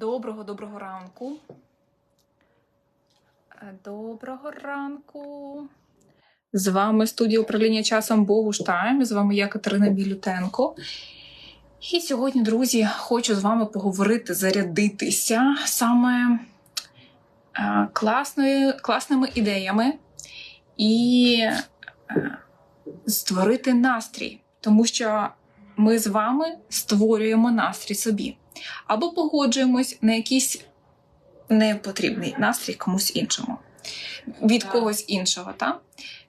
Доброго доброго ранку. Е, Доброго ранку. З вами студія управління часом Богуш Тайм. З вами я Катерина Білютенко. І сьогодні, друзі, хочу з вами поговорити, зарядитися саме е, класною, класними ідеями і е, створити настрій, тому що ми з вами створюємо настрій собі або погоджуємось на якийсь непотрібний настрій комусь іншому, від когось іншого. Та?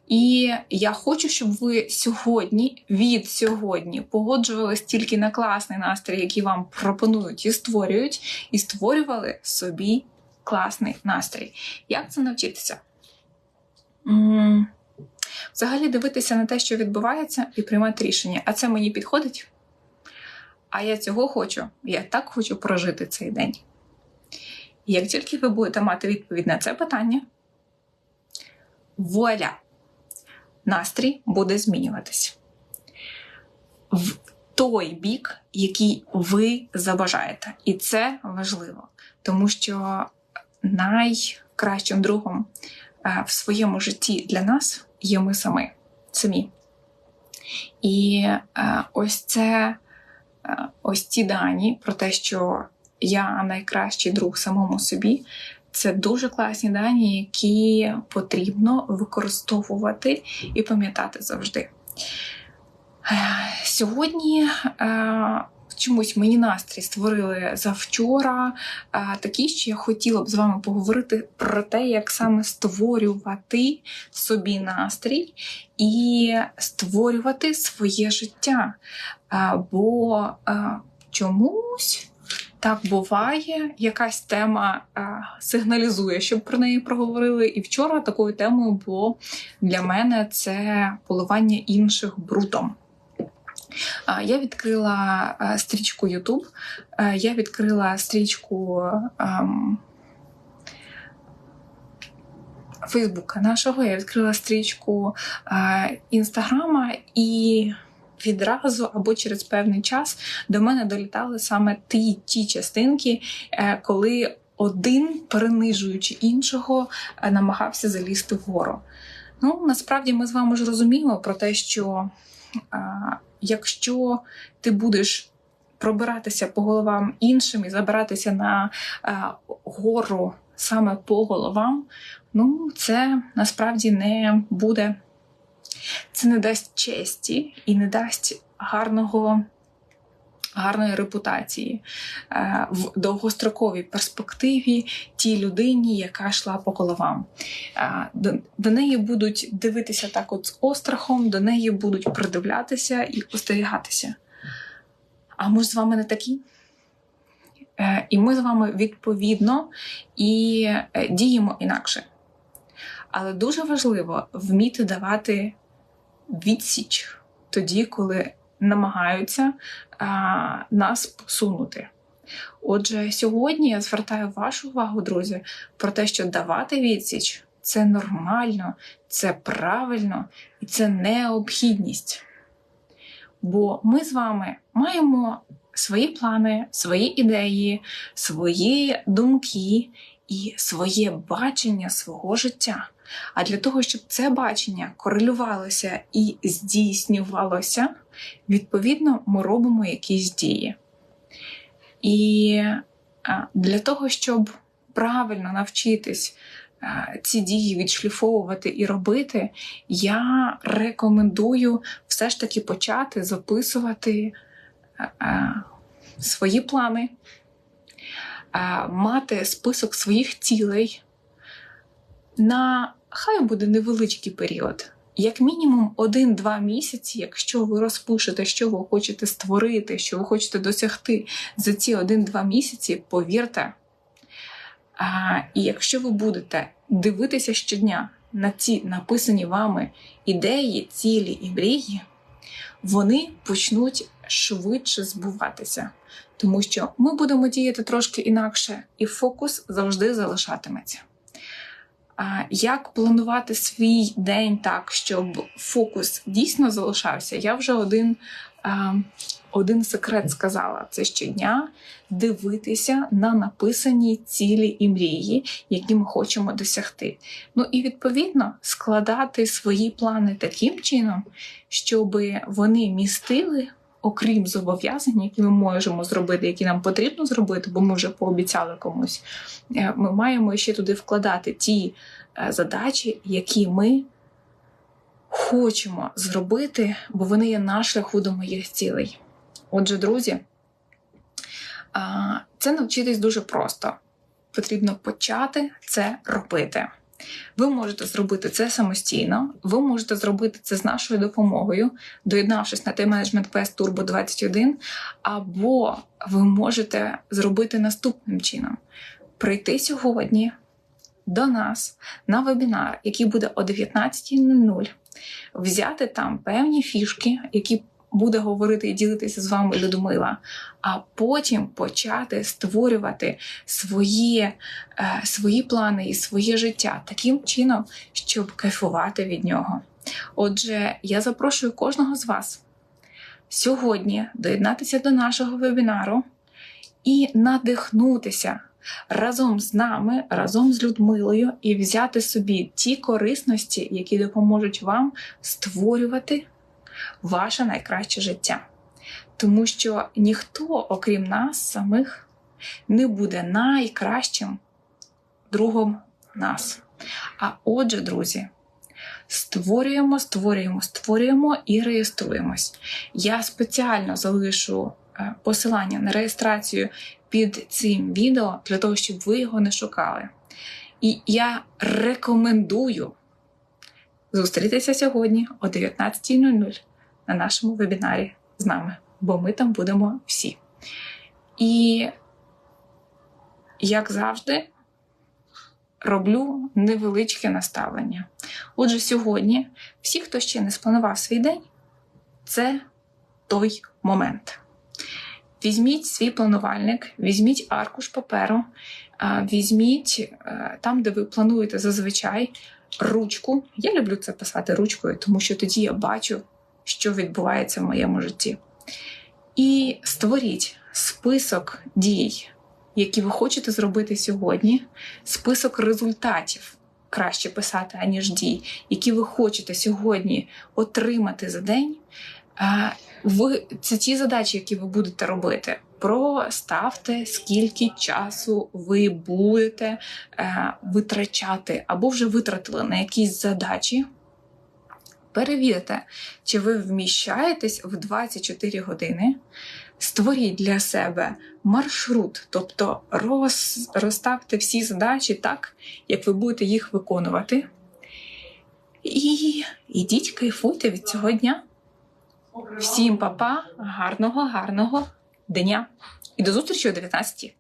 І я хочу, щоб ви сьогодні, від сьогодні, погоджувались тільки на класний настрій, який вам пропонують і створюють, і створювали собі класний настрій. Як це навчитися? М, Взагалі дивитися на те, що відбувається, і приймати рішення. А це мені підходить? А я цього хочу. Я так хочу прожити цей день. І як тільки ви будете мати відповідь на це питання, вуаля, настрій буде змінюватись в той бік, який ви забажаєте. І це важливо, тому що найкращим другом е, в своєму житті для нас є ми самі. самі. І е, ось це е, ось ці дані про те, що я найкращий друг самому собі. Це дуже класні дані, які потрібно використовувати і пам'ятати завжди. Е, Сьогодні е, чомусь мені настрій створили завчора такий, що я хотіла б з вами поговорити про те, як саме створювати собі настрій і створювати своє життя. Бо чомусь так буває, якась тема е, сигналізує, щоб про неї проговорили. І вчора такою темою було для мене це поливання інших брудом. Е, Я відкрила е, стрічку YouTube, е, я відкрила стрічку Фейсбука нашого, я відкрила стрічку е, Інстаграма і відразу або через певний час до мене долітали саме ті, ті частинки, е, коли один, перенижуючи іншого, е, намагався залізти вгору. Ну, насправді ми з вами ж розуміємо про те, що е, якщо ти будеш пробиратися по головам іншим і забиратися на е, гору саме по головам, ну це насправді не буде, це не дасть честі і не дасть гарного. Гарної репутації е, в довгостроковій перспективі тій людині, яка йшла по головам. Е, До, неї будуть дивитися так, от з острахом, до неї будуть придивлятися і остерігатися. А ми ж з вами не такі. Е, І ми з вами відповідно і діємо інакше. Але дуже важливо вміти давати відсіч тоді, коли намагаються а, нас посунути. Отже, сьогодні я звертаю вашу увагу, друзі, про те, що давати відсіч це нормально, це правильно і це необхідність. Бо ми з вами маємо свої плани, свої ідеї, свої думки і своє бачення свого життя. А для того, щоб це бачення корелювалося і здійснювалося, відповідно, ми робимо якісь дії. І для того, щоб правильно навчитись ці дії відшліфовувати і робити, я рекомендую все ж таки почати записувати свої плани, мати список своїх цілей на хай буде невеличкий період. Як мінімум один-два місяці, якщо ви розпишете, що ви хочете створити, що ви хочете досягти за ці один-два місяці, повірте. А, і якщо ви будете дивитися щодня на ці написані вами ідеї, цілі і мрії, вони почнуть швидше збуватися. Тому що ми будемо діяти трошки інакше, і фокус завжди залишатиметься. Як планувати свій день так, щоб фокус дійсно залишався? Я вже один один секрет сказала: це щодня дивитися на написані цілі і мрії, які ми хочемо досягти. Ну і відповідно складати свої плани таким чином, щоб вони містили. Окрім зобов'язань, які ми можемо зробити, які нам потрібно зробити, бо ми вже пообіцяли комусь, е, ми маємо ще туди вкладати ті е, задачі, які ми хочемо зробити, бо вони є на шляху до моїх цілей. Отже, друзі, це навчитись дуже просто. Потрібно почати це робити. Ви можете зробити це самостійно, ви можете зробити це з нашою допомогою, доєднавшись на T-Management Quest Turbo 21, або ви можете зробити наступним чином: прийти сьогодні до нас на вебінар, який буде о 19.00, взяти там певні фішки, які буде говорити і ділитися з вами Людмила, а потім почати створювати свої, е, свої плани і своє життя таким чином, щоб кайфувати від нього. Отже, я запрошую кожного з вас сьогодні доєднатися до нашого вебінару і надихнутися разом з нами, разом з Людмилою, і взяти собі ті корисності, які допоможуть вам створювати ваше найкраще життя. Тому що ніхто, окрім нас самих, не буде найкращим другом нас. А отже, друзі, створюємо, створюємо, створюємо і реєструємось. Я спеціально залишу е, посилання на реєстрацію під цим відео для того, щоб ви його не шукали. І я рекомендую зустрітися сьогодні о 19.00 на нашому вебінарі з нами, бо ми там будемо всі. І, як завжди, роблю невеличке наставлення. Отже, сьогодні, всі, хто ще не спланував свій день, це той момент. Візьміть свій планувальник, візьміть аркуш паперу, візьміть е, там, де ви плануєте зазвичай ручку. Я люблю це писати ручкою, тому що тоді я бачу, що відбувається в моєму житті. І створіть список дій, які ви хочете зробити сьогодні, список результатів. Краще писати, аніж дій, які ви хочете сьогодні отримати за день. Ви це ті задачі, які ви будете робити. Проставте, скільки часу ви будете е, витрачати або вже витратили на якісь задачі. Перевірте, чи ви вміщаєтесь в 24 години. Створіть для себе маршрут, тобто роз, розставте всі задачі так, як ви будете їх виконувати. І йдіть, кайфуйте від цього дня. Всім па-па, гарного, гарного дня! І до зустрічі о 19